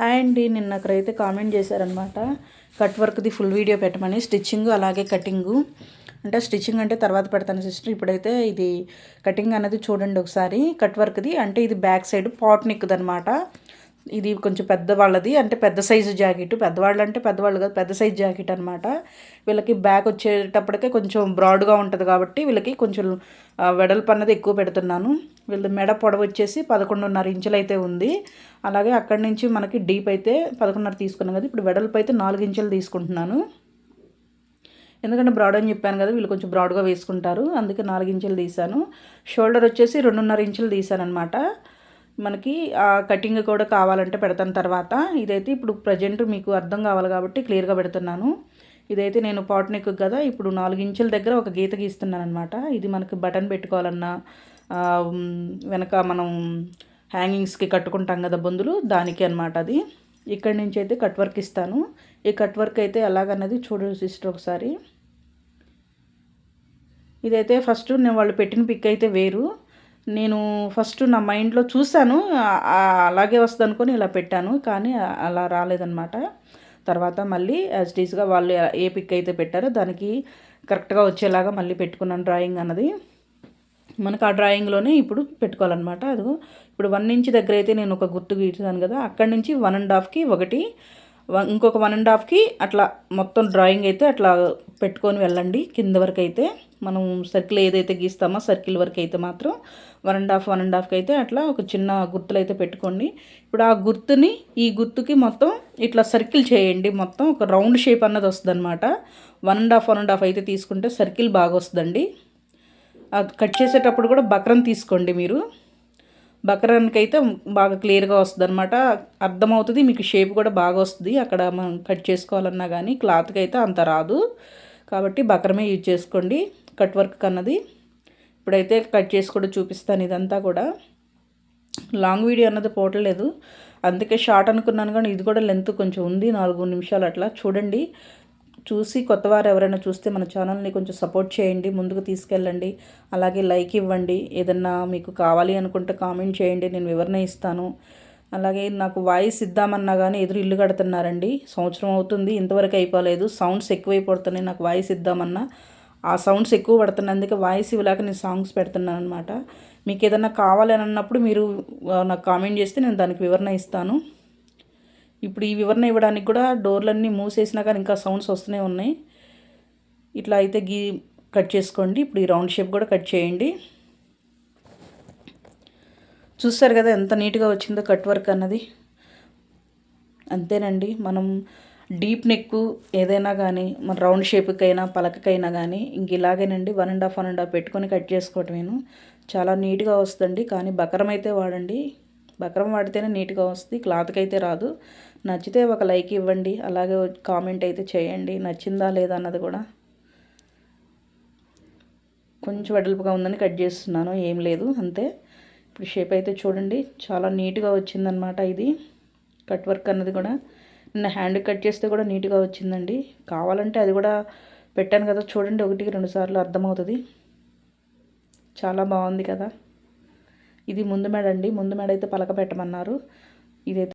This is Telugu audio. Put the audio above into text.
హాయ్ అండి. నిన్న అక్కడైతే కామెంట్ చేశారనమాట కట్ వర్క్ది ఫుల్ వీడియో పెట్టమని. స్టిచ్చింగ్ అలాగే కటింగు. అంటే స్టిచ్చింగ్ అంటే తర్వాత పెడతాను సిస్టర్. ఇప్పుడైతే ఇది కటింగ్ అనేది చూడండి ఒకసారి. కట్ వర్క్ది అంటే ఇది బ్యాక్ సైడ్ పాట్ నిక్కుది అనమాట ఇది కొంచెం పెద్దవాళ్ళది అంటే పెద్ద సైజు జాకెట్. పెద్దవాళ్ళు అంటే పెద్దవాళ్ళు కాదు పెద్ద సైజు జాకెట్ అనమాట వీళ్ళకి బ్యాక్ వచ్చేటప్పటికే కొంచెం బ్రాడ్గా ఉంటుంది కాబట్టి వీళ్ళకి కొంచెం వెడల్పు అన్నది ఎక్కువ పెడుతున్నాను. వీళ్ళ మెడ పొడవు వచ్చేసి పదకొండున్నర ఇంచులు అయితే ఉంది. అలాగే అక్కడి నుంచి మనకి డీప్ అయితే పదకొండున్నర తీసుకున్నాం కదా ఇప్పుడు వెడల్పు అయితే నాలుగు ఇంచులు తీసుకుంటున్నాను. ఎందుకంటే బ్రాడ్ అని చెప్పాను కదా వీళ్ళు కొంచెం బ్రాడ్గా వేసుకుంటారు అందుకే నాలుగు ఇంచులు తీసాను షోల్డర్ వచ్చేసి రెండున్నర ఇంచులు తీసాను అనమాట మనకి కటింగ్ కూడా కావాలంటే పెడతాను తర్వాత. ఇదైతే ఇప్పుడు ప్రజెంట్ మీకు అర్థం కావాలి కాబట్టి క్లియర్గా పెడుతున్నాను. ఇదైతే నేను పాట్ నెక్ కదా ఇప్పుడు నాలుగు ఇంచుల దగ్గర ఒక గీత గీస్తున్నాను అనమాట ఇది మనకి బటన్ పెట్టుకోవాలన్నా వెనక మనం హ్యాంగింగ్స్కి కట్టుకుంటాం కదా బొందులు దానికి అనమాట అది. ఇక్కడి నుంచి అయితే కట్ వర్క్ ఇస్తాను. ఈ కట్ వర్క్ అయితే ఎలాగన్నది చూడు సిస్టర్ ఒకసారి. ఇదైతే ఫస్ట్ నేను వాళ్ళు పెట్టిన పిక్ అయితే వేరు. నేను ఫస్ట్ నా మైండ్లో చూశాను అలాగే వస్తుంది అనుకొని ఇలా పెట్టాను కానీ అలా రాలేదన్నమాట. తర్వాత మళ్ళీ యాజ్ డీస్గా వాళ్ళు ఏ పిక్ అయితే పెట్టారో దానికి కరెక్ట్గా వచ్చేలాగా మళ్ళీ పెట్టుకున్నాను డ్రాయింగ్ అన్నది. మనకు ఆ డ్రాయింగ్లోనే ఇప్పుడు పెట్టుకోవాలన్నమాట. అది ఇప్పుడు వన్ ఇంచ్ దగ్గర అయితే నేను ఒక గుర్తు గీసాను కదా అక్కడి నుంచి వన్ అండ్ హాఫ్కి ఒకటి ఇంకొక వన్ అండ్ హాఫ్కి అట్లా మొత్తం డ్రాయింగ్ అయితే అట్లా పెట్టుకొని వెళ్ళండి. కింద వరకు అయితే మనం సర్కిల్ ఏదైతే గీస్తామో సర్కిల్ వరకు అయితే మాత్రం one and half one and హాఫ్కి అయితే అట్లా ఒక చిన్న గుర్తులు అయితే పెట్టుకోండి. ఇప్పుడు ఆ గుర్తుని ఈ గుర్తుకి మొత్తం ఇట్లా సర్కిల్ చేయండి. మొత్తం ఒక రౌండ్ షేప్ అన్నది వస్తుంది అనమాట one and half one and half అయితే తీసుకుంటే సర్కిల్ బాగా వస్తుందండి. అది కట్ చేసేటప్పుడు కూడా బక్రం తీసుకోండి మీరు. బకరానికి అయితే బాగా క్లియర్గా వస్తుంది అనమాట అర్థమవుతుంది మీకు షేప్ కూడా బాగా వస్తుంది. అక్కడ మనం కట్ చేసుకోవాలన్నా కానీ క్లాత్కి అయితే అంత రాదు. కాబట్టి బక్రమే యూజ్ చేసుకోండి. కట్ వర్క్ అన్నది ఇప్పుడైతే కట్ చేసి కూడా చూపిస్తాను ఇదంతా కూడా. లాంగ్ వీడియో అన్నది పోవట్లేదు. అందుకే షార్ట్ అనుకున్నాను కానీ ఇది కూడా లెంత్ కొంచెం ఉంది నాలుగు నిమిషాలు అట్లా. చూడండి. చూసి కొత్తవారు ఎవరైనా చూస్తే మన ఛానల్ని కొంచెం సపోర్ట్ చేయండి ముందుకు తీసుకెళ్ళండి. అలాగే లైక్ ఇవ్వండి. ఏదన్నా మీకు కావాలి అనుకుంటే కామెంట్ చేయండి. నేను వివరణ ఇస్తాను. అలాగే నాకు వాయిస్ ఇద్దామన్నా కానీ ఎదురు ఇల్లు కడుతున్నారండి. సంవత్సరం అవుతుంది. ఇంతవరకు అయిపోలేదు. సౌండ్స్ ఎక్కువైపోతున్నాయి. నాకు వాయిస్ ఇద్దామన్నా. ఆ సౌండ్స్ ఎక్కువ పడుతున్నందుకే అందుకే వాయిస్ ఇవ్వలేక నేను సాంగ్స్ పెడుతున్నాను అనమాట మీకు ఏదన్నా కావాలి అన్నప్పుడు మీరు నాకు కామెంట్ చేస్తే నేను దానికి వివరణ ఇస్తాను. ఇప్పుడు ఈ వివరణ ఇవ్వడానికి కూడా డోర్లన్నీ మూసేసినా కానీ ఇంకా సౌండ్స్ వస్తూనే ఉన్నాయి. ఇట్లా అయితే గీ కట్ చేసుకోండి. ఇప్పుడు ఈ రౌండ్ షేప్ కూడా కట్ చేయండి. చూస్తారు కదా ఎంత నీట్గా వచ్చిందో కట్ వర్క్ అన్నది. అంతేనండి. మనం డీప్ నెక్ ఏదైనా కానీ మన రౌండ్ షేప్కైనా పలకకైనా కానీ ఇంక ఇలాగేనండి. One and half one and half పెట్టుకొని కట్ చేసుకోవటమేను. చాలా నీట్గా వస్తుంది కానీ బకరం అయితే వాడండి. బకరం వాడితేనే నీట్గా వస్తుంది. క్లాత్కి అయితే రాదు. నచ్చితే ఒక లైక్ ఇవ్వండి అలాగే కామెంట్ అయితే చేయండి. నచ్చిందా లేదా అన్నది కూడా కొంచెం వెడల్పుగా ఉందని కట్ చేస్తున్నాను ఏం లేదు అంతే. ఇప్పుడు షేప్ అయితే చూడండి చాలా నీట్గా వచ్చిందనమాట ఇది. కట్ వర్క్ అన్నది కూడా. నిన్న హ్యాండ్ కట్ చేస్తే కూడా నీట్గా వచ్చిందండి. కావాలంటే అది కూడా పెట్టాను కదా చూడండి ఒకటికి రెండు సార్లు అర్థమవుతుంది. చాలా బాగుంది కదా. ఇది ముందు మెడ అండి ముందు మెడ అయితే పలక పెట్టమన్నారు. ఇదైతే